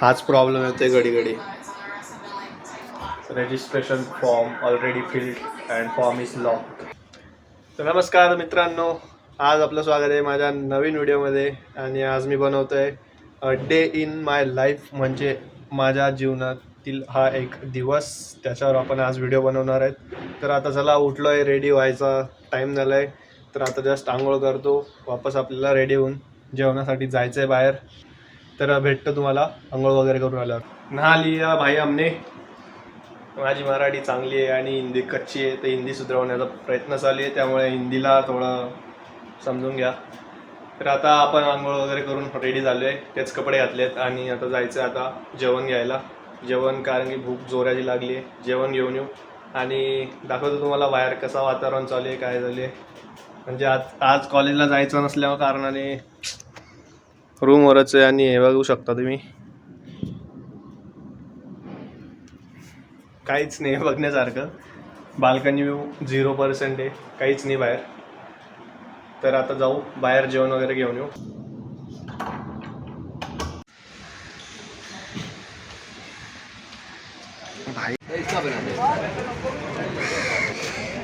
हाच प्रॉब्लेम येतोय घडी घडी registration form already filled and form is lock तर नमस्कार मित्रांनो आज आपलं स्वागत आहे माझ्या नवीन व्हिडिओमध्ये आणि आज मी बनवतोय डे इन माय लाईफ म्हणजे माझ्या जीवनातील हा एक दिवस त्याच्यावर आपण आज व्हिडिओ बनवणार आहेत. तर आता चला उठलो आहे रेडी व्हायचा टाईम झाला आहे तर आता जस्ट आंघोळ करतो वापस आपल्याला रेडी होऊन जेवणासाठी जायचं आहे बाहेर. तर भेटतं तुम्हाला. आंघोळ वगैरे करून आल्यावर. नहा लिया भाई आमने माझी मराठी चांगली आहे आणि हिंदी कच्ची आहे तर हिंदी सुधारवण्याचा प्रयत्न चालू आहे. त्यामुळे हिंदीला थोडं समजून घ्या. तर आता आपण आंघोळ वगैरे करून रेडी झालो आहे तेच कपडे घातलेत आणि आता जायचं आहे आता जेवण घ्यायला. जेवण कारण की भूक जोराची लागली आहे. जेवण घेऊन येऊ. आणि दाखवतो तुम्हाला बाहेर कसा वातावरण चालू आहे काय झाले म्हणजे आज आज कॉलेजला जायचं नसल्या कारणाने रूमवरच आहे आणि हे बघू शकता तुम्ही. काहीच नाही बघण्यासारखं. बाल्कनी व्यू झिरो पर्सेंट आहे. काहीच नाही बाहेर. तर आता जाऊ बाहेर जेवण वगैरे घेऊन येऊ.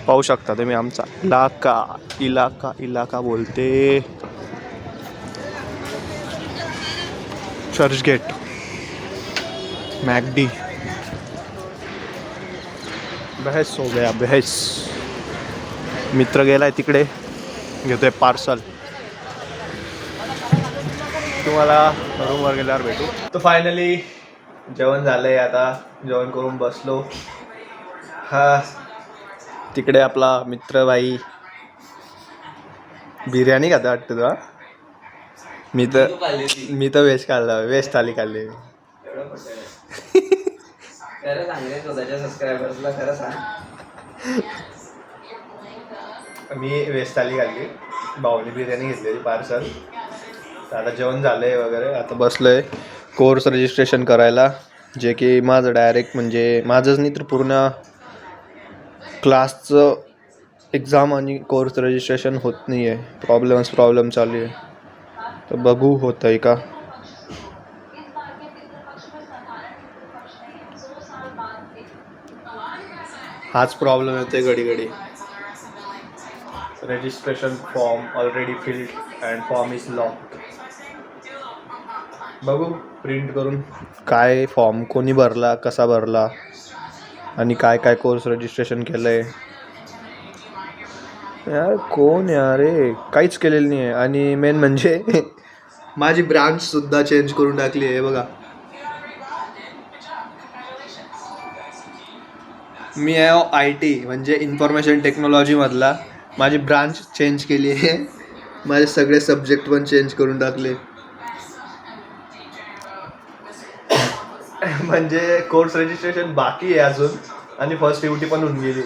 पाहू शकता तुम्ही आमचा इलाका इलाका इलाका बोलते. चर्च गेट मॅकडी बहस हो गया बहस. मित्र गेलाय तिकडे. घेतोय पार्सल. तुम्हाला रूमवर गेल्यावर भेटू. तर फायनली जेवण झालंय आता. जेवण करून बसलो. हा. तिकडे आपला मित्रबाई. बिर्याणी खाता वाटतं तुला? मी तर मी तर व्हेज खाल्लं व्हेज थाली खाल्ली खरं सांग रे स्वतःच्या सबस्क्रायबर्सला खरं सांग. मी व्हेज थाली खाल्ली. बाहुली बिर्याणी घेतलेली पार्सल तर आता जेवण झालं आहे वगैरे. आता बसलो आहे कोर्स रजिस्ट्रेशन करायला. जे की माझं डायरेक्ट म्हणजे माझंच नाही तर पूर्ण क्लासचं एक्झाम आणि कोर्स रजिस्ट्रेशन होत नाही आहे प्रॉब्लेमच प्रॉब्लेम चालू आहे. तर बघू होतं आहे का? हाच प्रॉब्लेम येतोय घडी घडी registration form already filled and form is lock बघू प्रिंट करून. काय फॉर्म कोणी भरला कसा भरला आणि काय काय कोर्स रजिस्ट्रेशन केलं आहे यार कोण यार रे काहीच केलेलं नाही आहे आणि मेन म्हणजे माझी ब्रांचसुद्धा चेंज करून टाकली आहे बघा. मी आहे हो आय टी म्हणजे इन्फॉर्मेशन टेक्नॉलॉजीमधला माझी ब्रांच चेंज केली आहे. माझे सगळे सब्जेक्ट पण चेंज करून टाकले. म्हणजे कोर्स रजिस्ट्रेशन बाकी आहे अजून. आणि फर्स्ट ड्युटी पण होऊन गेली.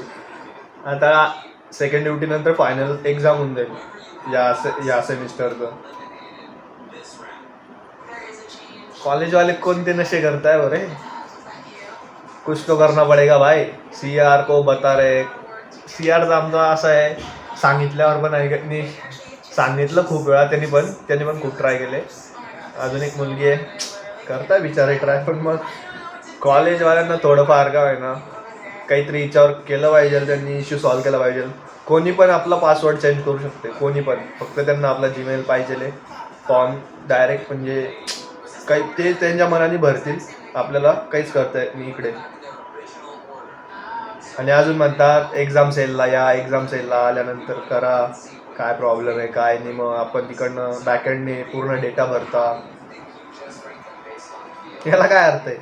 आता सेकंड ड्युटी नंतर फायनल एक्झाम होऊन जाईल. या से या सेमिस्टरचं कॉलेजवाले कोणते नशे करताय बरे कुछ तो करना पडेगा भाई. सी आर को बता रहे. सी आरचा आमचा असा आहे. सांगितल्यावर पण ऐकत नाही सांगितलं खूप वेळा त्यांनी पण. त्यांनी पण खूप ट्राय केले. अजून एक मुलगी आहे. करताय बिचारे ट्राय पण मग कॉलेजवाल्यांना थोडंफार का आहे ना काहीतरी याच्यावर केलं पाहिजे त्यांनी इश्यू सॉल्व्ह केला पाहिजे. कोणी पण आपला पासवर्ड चेंज करू शकते कोणी पण. फक्त त्यांना आपला जीमेल पाहिजे फॉर्म डायरेक्ट म्हणजे काही ते त्यांच्या मनाने भरतील. आपल्याला काहीच करता येत नाही इकडे. आणि अजून म्हणतात एक्झाम सेलला या एक्झाम सेलला आल्यानंतर करा. काय प्रॉब्लेम आहे काय नाही मग आपण तिकडनं बॅकएंडने पूर्ण डेटा भरता. याला काय अर्थ आहे?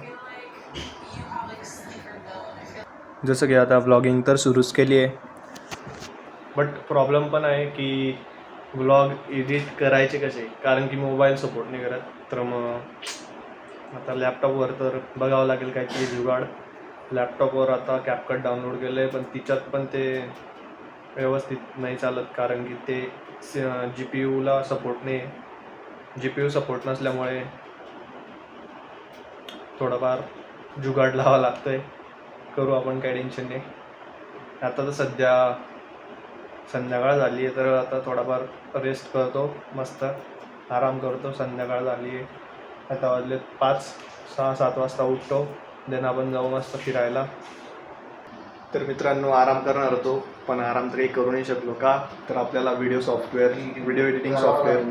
जसं की आता व्लॉगिंग तर सुरूच केली आहे. बट प्रॉब्लेम पण आहे की व्लॉग एडिट करायचे कसे? कारण की मोबाईल सपोर्ट नाही करत. तर मग आता लॅपटॉपवर तर बघावं लागेल काहीतरी जुगाड. लॅपटॉपवर आता कॅपकट डाउनलोड केलं आहे पण तिच्यात पण ते व्यवस्थित नाही चालत. कारण की ते जी पी यूला सपोर्ट नाही. आहे जी पी यू सपोर्ट नसल्यामुळे थोडंफार जुगाड लावा लागतं आहे करू आपण काही टेन्शन नाही. आता तर सध्या संध्याकाळ झाली आहे तर आता थोडाफार रेस्ट करतो मस्त आराम करतो. संध्याकाळ झाली आहे. आता वाजले पाच सहा सात वाजता उठतो. देन आपण जाऊ मस्त फिरायला. तर मित्रांनो आराम करणार होतो पण आराम तरी करू नाही शकलो का? तर आपल्याला video software video editing software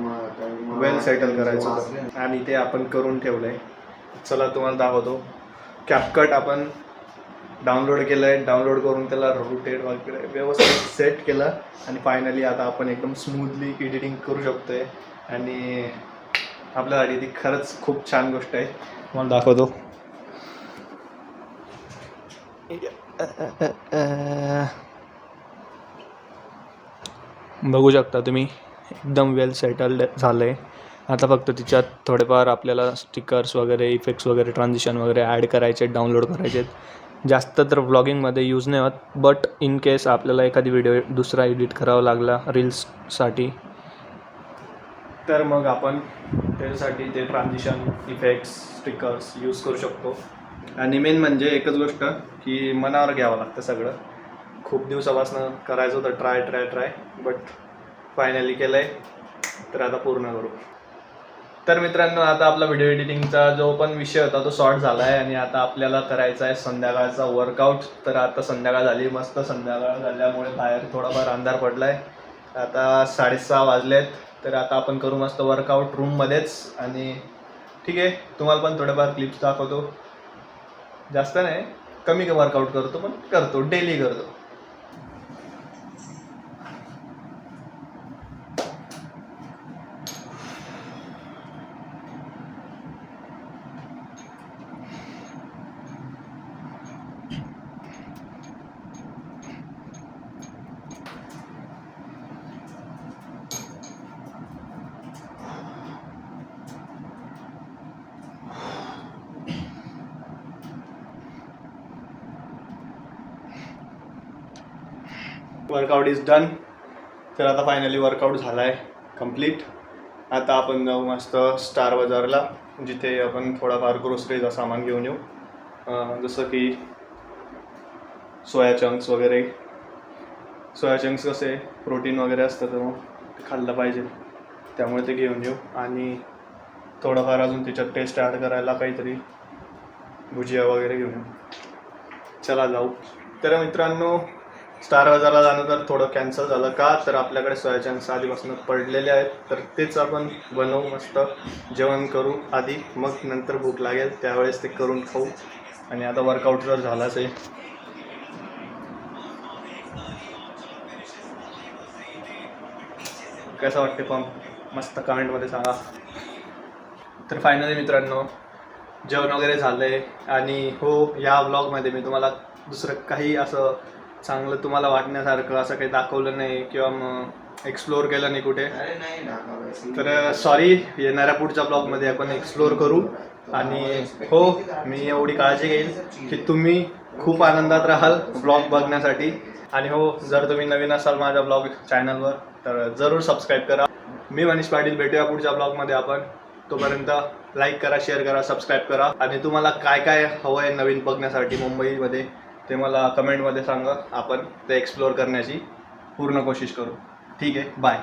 well settle करायचं होतं. आणि ते आपण करून ठेवलं आहे चला तुम्हाला दाखवतो. कॅपकट आपण डाउनलोड केलं आहे डाउनलोड करून त्याला रोटेट वगैरे व्यवस्थित सेट केलं आणि फायनली आता आपण एकदम स्मूथली एडिटिंग करू शकतो आहे आणि आपल्यासाठी ती खरंच खूप छान गोष्ट आहे. तुम्हाला दाखवतो. बघू शकता तुम्ही एकदम वेल सेटल्ड झालं आहे आता फक्त तिच्यात थोडेफार आपल्याला स्टिकर्स वगैरे इफेक्ट्स वगैरे ट्रान्झिशन वगैरे ॲड करायचे डाउनलोड करायचे जास्त तर व्लॉगिंगमध्ये यूज नाही होत बट इन केस आपल्याला एखादी व्हिडिओ दुसरा एडिट करावा लागला रील्ससाठी तर मग आपण त्याच्यासाठी ते ट्रान्झिशन इफेक्ट्स स्टिकर्स यूज करू शकतो. आणि मेन म्हणजे एकच गोष्ट की मनावर घ्यावं लागतं सगळं. खूप दिवसापासून करायचं होतं try try try but finally केलं आहे तर आता पूर्ण करू. तर मित्रांनो आता आपला व्हिडिओ एडिटिंगचा जो पण विषय होता तो शॉर्ट झाला आहे आणि आता आपल्याला करायचा आहे संध्याकाळचा वर्कआउट तर आता संध्याकाळ झाली मस्त संध्याकाळ झाल्यामुळे बाहेर थोडाफार अंधार पडला आहे आता साडेसहा वाजलेत तर आता आपण करू मस्त वर्कआउट रूममध्येच आणि ठीक आहे तुम्हाला पण थोडेफार क्लिप्स दाखवतो. जास्त नाही कमी वर्कआउट करतो पण करतो डेली करतो. वर्कआउट इज डन तर आता फायनली वर्कआउट झाला आहे कंप्लीट आता आपण जाऊ मस्त स्टार बाजारला जिथे आपण थोडाफार ग्रोसरीचा सामान घेऊन येऊ. जसं की सोया चंक्स वगैरे. सोया चंक्स कसे प्रोटीन वगैरे असतं तर मग ते खाल्लं पाहिजे. त्यामुळे ते घेऊन येऊ. आणि थोडंफार अजून त्याच्यात टेस्ट ॲड करायला काहीतरी भुजिया वगैरे घेऊन येऊ. चला जाऊ. तर मित्रांनो स्टार बाजारला जाणं तर थोडं कॅन्सल झालं का? तर आपल्याकडे सोया चंक्स आधीपासून पडलेले आहेत. तर तेच आपण बनवू मस्त. जेवण करू आधी मग नंतर भूक लागेल. त्यावेळेस ते करून खाऊ. आणि आता वर्कआउट जर झालाच आहे. कसं वाटते पंप मस्त कमेंटमध्ये सांगा. तर फायनली मित्रांनो जेवण वगैरे झालं आहे आणि हो या ब्लॉगमध्ये मी तुम्हाला दुसरं काही असं चांगलं तुम्हाला वाटण्यासारखं असं काही दाखवलं नाही किंवा मग एक्सप्लोअर केलं नाही कुठे. अरे नाही दाखवायचं. तर सॉरी येणाऱ्या पुढच्या ब्लॉगमध्ये आपण एक्सप्लोअर करू. आणि हो मी एवढी काळजी घेईल की तुम्ही खूप आनंदात राहाल ब्लॉग बघण्यासाठी. आणि हो जर तुम्ही नवीन असाल माझ्या ब्लॉग चॅनलवर तर जरूर सबस्क्राईब करा. मी मनीष पाटील भेटूया पुढच्या ब्लॉगमध्ये आपण. तोपर्यंत लाईक करा शेअर करा सबस्क्राईब करा. आणि तुम्हाला काय काय हवं आहे नवीन बघण्यासाठी मुंबईमध्ये ते मला कमेंटमध्ये सांगा आपण ते एक्सप्लोअर करण्याची पूर्ण कोशिश करू. ठीक आहे बाय.